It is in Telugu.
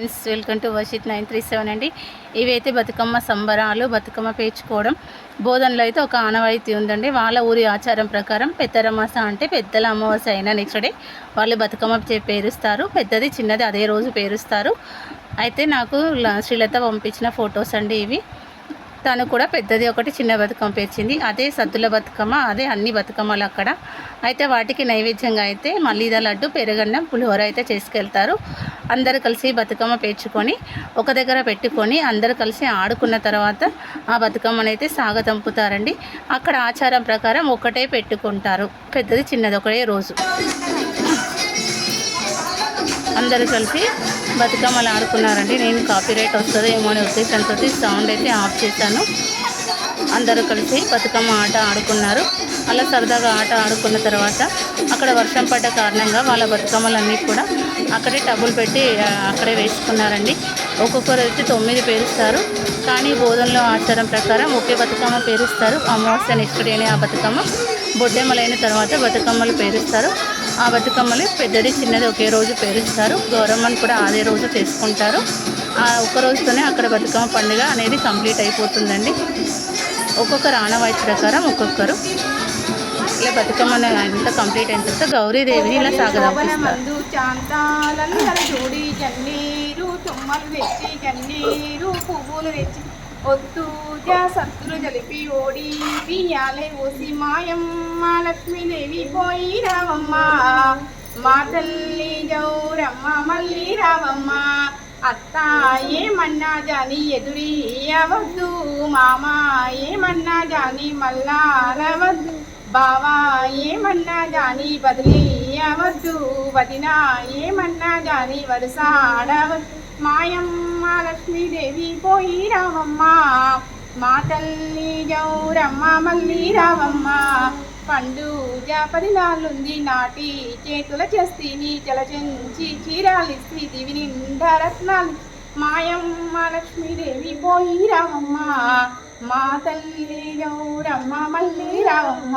Friends welcome to Varshith nine three seven అండి. ఇవైతే బతుకమ్మ సంబరాలు బతుకమ్మ పేర్చుకోవడం బోధనలో అయితే ఒక ఆనవాయితీ ఉందండి. వాళ్ళ ఊరి ఆచారం ప్రకారం పెద్దరమాస అంటే పెద్దల అమావాస్య అయినా నెక్స్ట్ డే వాళ్ళు బతుకమ్మ పేరుస్తారు. పెద్దది చిన్నది అదే రోజు పేరుస్తారు. అయితే నాకు శ్రీలత పంపించిన ఫొటోస్ అండి ఇవి. తను కూడా పెద్దది ఒకటి చిన్న బతుకమ్మ పేర్చింది. అదే సద్దుల బతుకమ్మ అదే అన్ని బతుకమ్మలు అక్కడ. అయితే వాటికి నైవేద్యంగా అయితే మల్లీద లడ్డు పెరగన్నం పులిహోర అయితే చేసుకెళ్తారు. అందరు కలిసి బతుకమ్మ పేర్చుకొని ఒక దగ్గర పెట్టుకొని అందరు కలిసి ఆడుకున్న తర్వాత ఆ బతుకమ్మను అయితే సాగతంపుతారండి. అక్కడ ఆచారం ప్రకారం ఒకటే పెట్టుకుంటారు. పెద్దది చిన్నది ఒకటే రోజు. అందరూ కలిసి బతుకమ్మలు ఆడుకున్నారండి. నేను కాపీరైట్ వస్తుందేమో ఏమో అనే ఉద్దేశంతో సౌండ్ అయితే ఆఫ్ చేశాను. అందరూ కలిసి బతుకమ్మ ఆట ఆడుకున్నారు. అలా సరదాగా ఆట ఆడుకున్న తర్వాత అక్కడ వర్షం పడ్డ కారణంగా వాళ్ళ బతుకమ్మలన్నీ కూడా అక్కడే టబ్బులు పెట్టి అక్కడే వేసుకున్నారండి. ఒక్కొక్కరు వచ్చి తొమ్మిది పేరుస్తారు. కానీ బోధనలో ఆచారం ప్రకారం ఒకే బతుకమ్మ పేరుస్తారు. అమావాస్య నెక్స్ట్ డేనే ఆ బతుకమ్మ. బొడ్డెమ్మలైన తర్వాత బతుకమ్మలు పేరుస్తారు. ఆ బతుకమ్మలు పెద్దది చిన్నది ఒకే రోజు పేరుస్తారు. గౌరమ్మను కూడా అదే రోజు చేసుకుంటారు. ఆ ఒక్క రోజుతోనే అక్కడ బతుకమ్మ పండుగ అనేది కంప్లీట్ అయిపోతుందండి. ఒక్కొక్క ఆనవాయితీ ప్రకారం ఒక్కొక్కరు. ఇట్లా బతుకమ్మను అంత కంప్లీట్ అయిన తర్వాత గౌరీదేవిని ఇలా సాగదంపిస్తారు జోడి జన్నీరు తుమ్మలు తెచ్చి జన్నీరు పువ్వులు తెచ్చి ఒత్తు సత్తులు జలిపి ఓడి బియ్యాలే ఓసి మాయమ్మ లక్ష్మీదేవి పోయి రావమ్మ మా తల్లి గౌరమ్మ మళ్ళీ రావమ్మ అత్త ఏమన్నా జాని ఎదురీయవద్దు మామ ఏమన్నా జాని మళ్ళా రవద్దు బావా ఏమన్నా గాని బదిలీయవద్దు వదినా ఏమన్నా గాని వరుస ఆడవద్దు మాయమ్మ లక్ష్మీదేవి పోయి రావమ్మ. మా తల్లి గౌరమ్మ మళ్ళీ రావమ్మ. పండు జాపది నాలుంది నాటి చేతుల చేస్తీని చలచెంచి చీరాలిస్తి దివి నిండా రత్నాలు. మాయమ్మ లక్ష్మీదేవి పోయి రావమ్మ. మా తల్లి గౌరమ్మ మళ్ళీ రావమ్మ